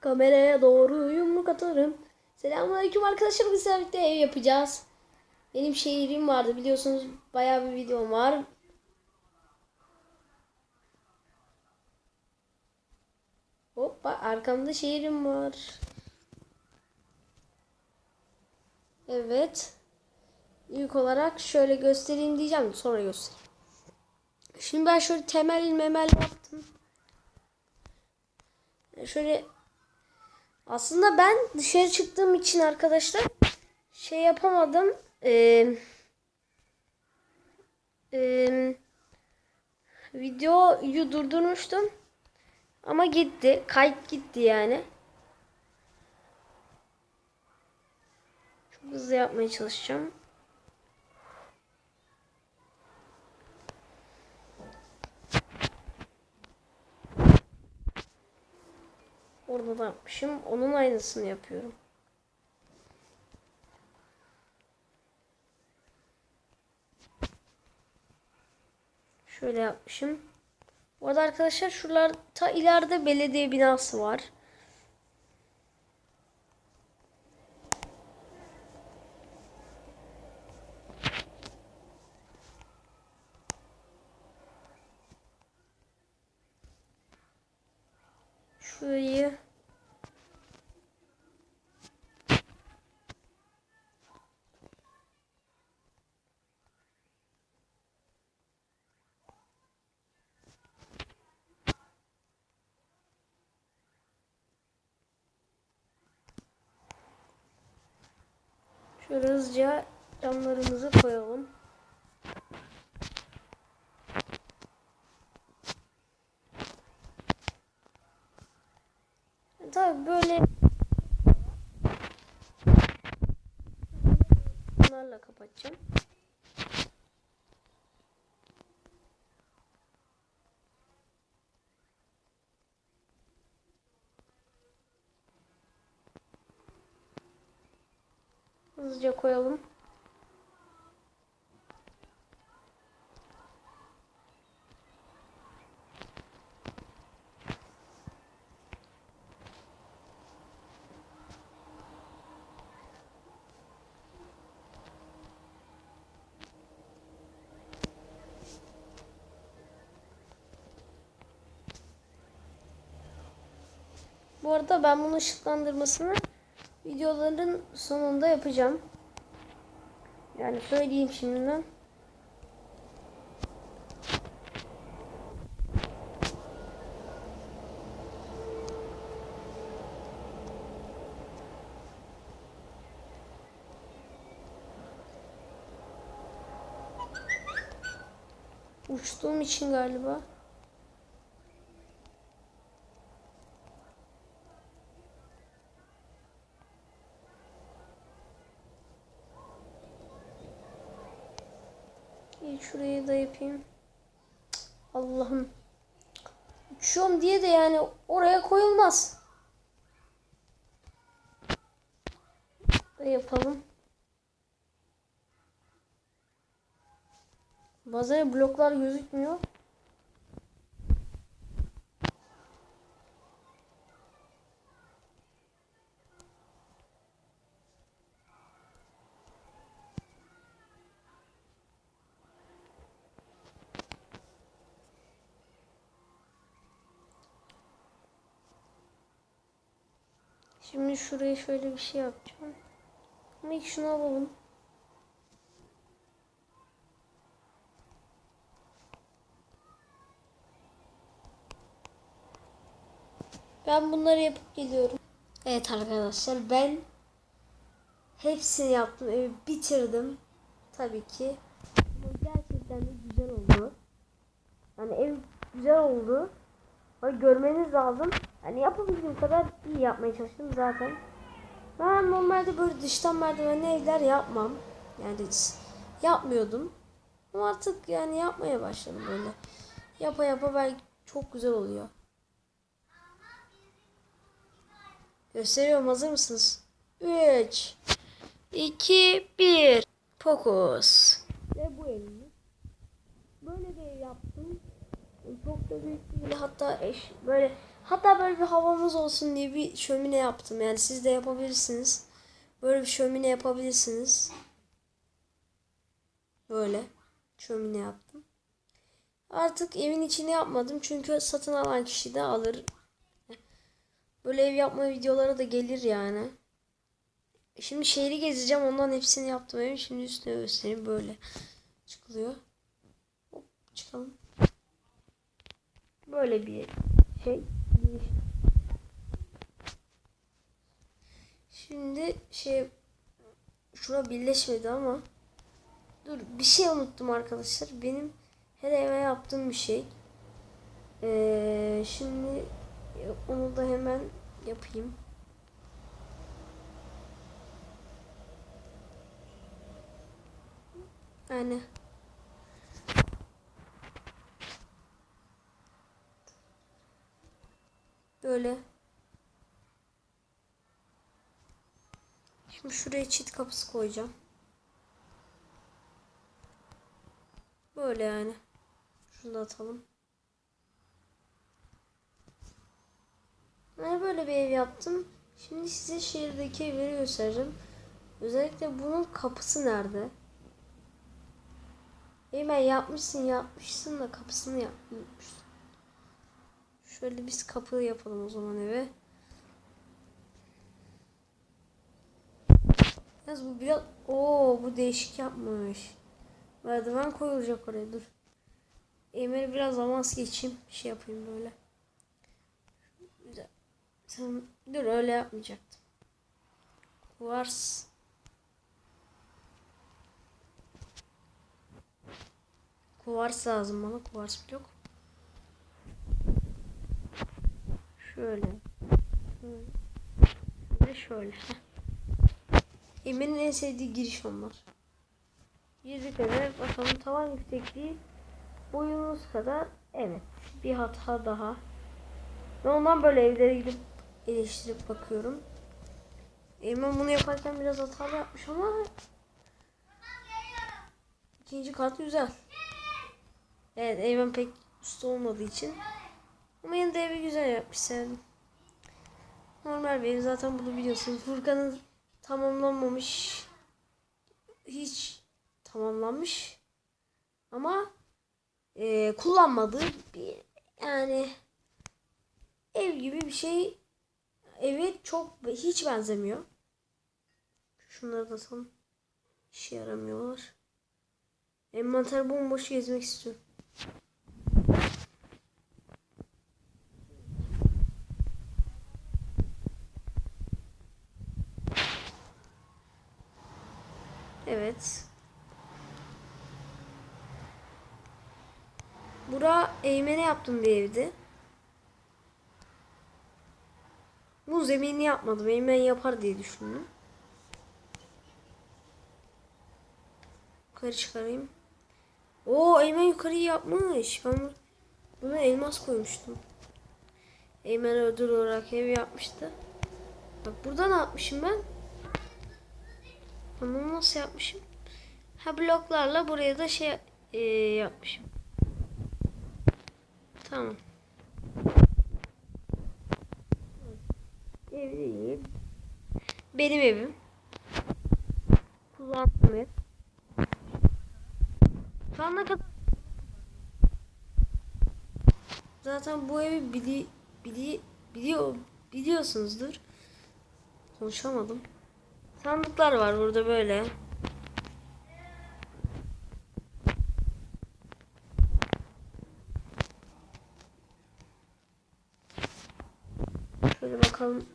Kameraya doğru yumruk atarım. Selamünaleyküm arkadaşlar biz birlikte ev yapacağız. Benim şehrim vardı biliyorsunuz bayağı bir videom var. Hoppa arkamda şehrim var. Evet. İlk olarak şöyle göstereyim diyeceğim sonra göstereyim. Şimdi ben şöyle temel memel yaptım. Şöyle aslında ben dışarı çıktığım için arkadaşlar şey yapamadım. Ee, e, videoyu durdurmuştum. Ama gitti. Kayıt gitti yani. Çok hızlı yapmaya çalışacağım. Da yapmışım. Onun aynısını yapıyorum. Şöyle yapmışım. Bu arada arkadaşlar şuralar ta ileride belediye binası var. Şöyle hızlıca camlarımızı koyalım. Tabii böyle bunlarla kapatacağım. Hızlıca koyalım. Bu arada ben bunun ışıklandırmasını videoların sonunda yapacağım. Yani söyleyeyim şimdiden. Uçtuğum için galiba. İyi şurayı da yapayım. Allah'ım. Uçuyorum diye de yani oraya koyulmaz. Yapalım. Bazen bloklar gözükmüyor. Şimdi şuraya şöyle bir şey yapacağım. Ama ilk şunu alalım. Ben bunları yapıp geliyorum. Evet arkadaşlar ben hepsini yaptım. Evi bitirdim. Tabii ki. Ama gerçekten de güzel oldu. Yani ev güzel oldu. Ama görmeniz lazım. Yani yapabildiğim kadar iyi yapmaya çalıştım zaten. Ben normalde böyle dıştan merdivenli evler yapmam. Yani hiç yapmıyordum. Ama artık yani yapmaya başladım böyle. Yapa yapa belki çok güzel oluyor. Gösteriyorum hazır mısınız? 3 2 1 Fokus. Ve bu evimiz. Böyle bir yaptım. Çok da büyük değil. Hatta eş, böyle Hatta böyle bir havamız olsun diye bir şömine yaptım. Yani siz de yapabilirsiniz. Böyle bir şömine yapabilirsiniz. Böyle şömine yaptım. Artık evin içine yapmadım çünkü satın alan kişi de alır. Böyle ev yapma videoları da gelir yani. Şimdi şehri gezeceğim ondan hepsini yaptım evin. Şimdi üstüne göstereyim böyle çıkılıyor. Hop çıkalım. Böyle bir şey. Şimdi şey şura birleşmedi ama dur bir şey unuttum arkadaşlar. Benim her eve yaptığım bir şey. Ee, şimdi onu da hemen yapayım. Yani böyle Şimdi şuraya çit kapısı koyacağım. Böyle yani. Şunu da atalım. Ben böyle bir ev yaptım. Şimdi size şehirdeki evleri göstereceğim. Özellikle bunun kapısı nerede? Hemen yapmışsın yapmışsın da kapısını yapmışsın. Şöyle biz kapı yapalım o zaman eve. Yalnız bu biraz... Oo bu değişik yapmış. Merdiven koyulacak oraya dur. Emel'i biraz avans geçeyim. Şey yapayım böyle. Güzel. Tamam. Dur öyle yapmayacaktım. Vars. Kuvars lazım bana. Kuvars blok. Şöyle. Şöyle. Ve şöyle. Emir'in en sevdiği giriş onlar. Girdik eve bakalım tavan yüksekliği boyumuz kadar. Evet. Bir hata daha. Ve ondan böyle evlere gidip eleştirip bakıyorum. Eymen bunu yaparken biraz hatalı yapmış ama ikinci kat güzel. Evet Eymen pek usta olmadığı için ama yine de evi güzel yapmış sevdim. Normal bir ev zaten bunu biliyorsunuz. Furkan'ın tamamlanmamış hiç tamamlanmış ama e, kullanmadığı bir yani ev gibi bir şey evi çok hiç benzemiyor. Şunları da tam işe yaramıyorlar. Envanter bomboş gezmek istiyorum. Evet. Bura eğmene yaptım bir evdi. Bu zemini yapmadım. Eğmen yapar diye düşündüm. Yukarı çıkarayım. Oo Eymen yukarıyı yapmış. Ben buna elmas koymuştum. Eymen ödül olarak ev yapmıştı. Bak burada ne yapmışım ben? Bunu nasıl yapmışım? Ha bloklarla buraya da şey e, yapmışım. Tamam. Ev değil. Benim evim. Kullandığım ev. Şu ana kadar zaten bu evi bili, bili, biliyor, biliyorsunuzdur. Konuşamadım. Sandıklar var burada böyle. Şöyle bakalım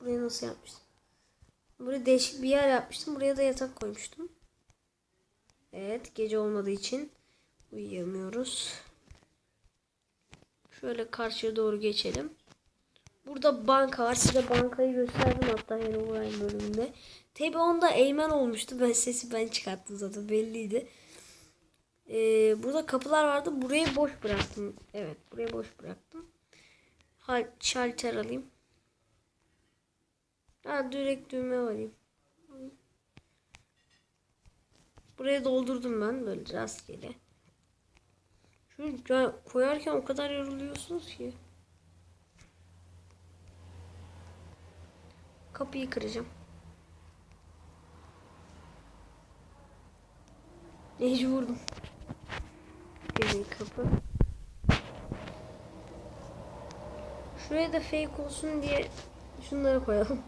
burayı nasıl yapmıştım. Buraya değişik bir yer yapmıştım. Buraya da yatak koymuştum. Evet gece olmadığı için uyuyamıyoruz. Şöyle karşıya doğru geçelim. Burada banka var. Size bankayı gösterdim hatta Herobrine bölümünde. Tabi onda Eymen olmuştu. Ben sesi ben çıkarttım zaten belliydi. Ee, burada kapılar vardı. Burayı boş bıraktım. Evet burayı boş bıraktım. Ha, şalter alayım. Ha direkt düğme alayım. Buraya doldurdum ben böyle rastgele. Şunu koyarken o kadar yoruluyorsunuz ki. Kapıyı kıracağım. Neyci vurdum. Bir kapı. Şuraya da fake olsun diye şunları koyalım.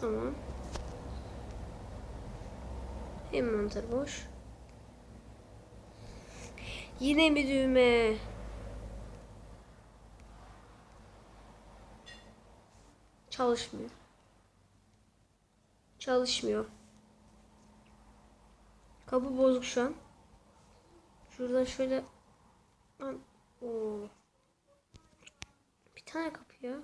Tamam. Envanter boş. Yine mi düğme? Çalışmıyor. Çalışmıyor. Kapı bozuk şu an. Şuradan şöyle Lan, Oo. Bir tane kapı ya.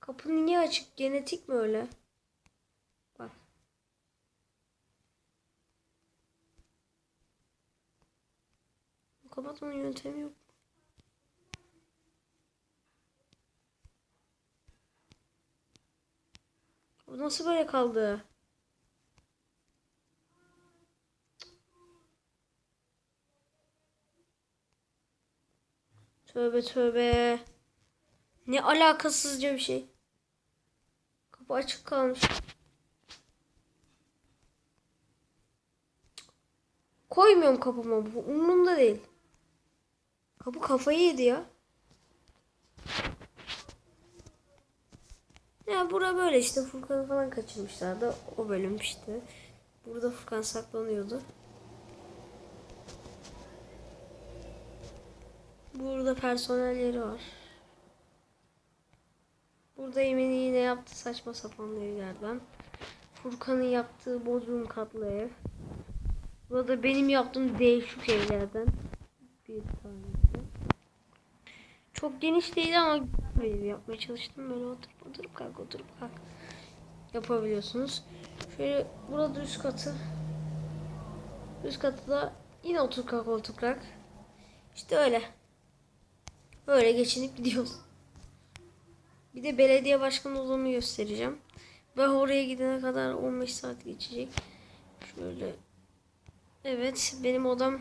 Kapı niye açık? Genetik mi öyle? Bak. Kapatmanın yöntemi yok. Bu nasıl böyle kaldı? Tövbe tövbe. Ne alakasızca bir şey. Kapı açık kalmış. Koymuyorum kapıma. Bu umurumda değil. Kapı kafayı yedi ya. Ya bura böyle işte Furkan'ı falan kaçırmışlardı. O bölüm işte. Burada Furkan saklanıyordu. Burada personel yeri var. Burada Emin'i yine yaptı saçma sapan evlerden. Furkan'ın yaptığı bodrum katlı ev. Burada benim yaptığım değişik evlerden bir tanesi. Çok geniş değil ama ev yapmaya çalıştım. Böyle oturup oturup kalk oturup kalk yapabiliyorsunuz. Şöyle burada üst katı. Üst katı da yine otur kalk otur kalk. İşte öyle. Böyle geçinip gidiyoruz. Bir de belediye başkanı odamı göstereceğim. Ve oraya gidene kadar 15 saat geçecek. Şöyle. Evet benim odam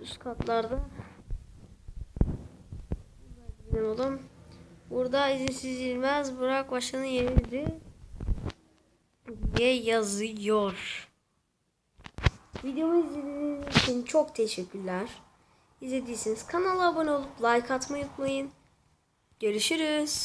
üst katlarda. Benim odam. Burada izinsiz ilmez Burak Başkan'ın yeridir. diye yazıyor. Videomu izlediğiniz için çok teşekkürler. İzlediyseniz kanala abone olup like atmayı unutmayın. Görüşürüz.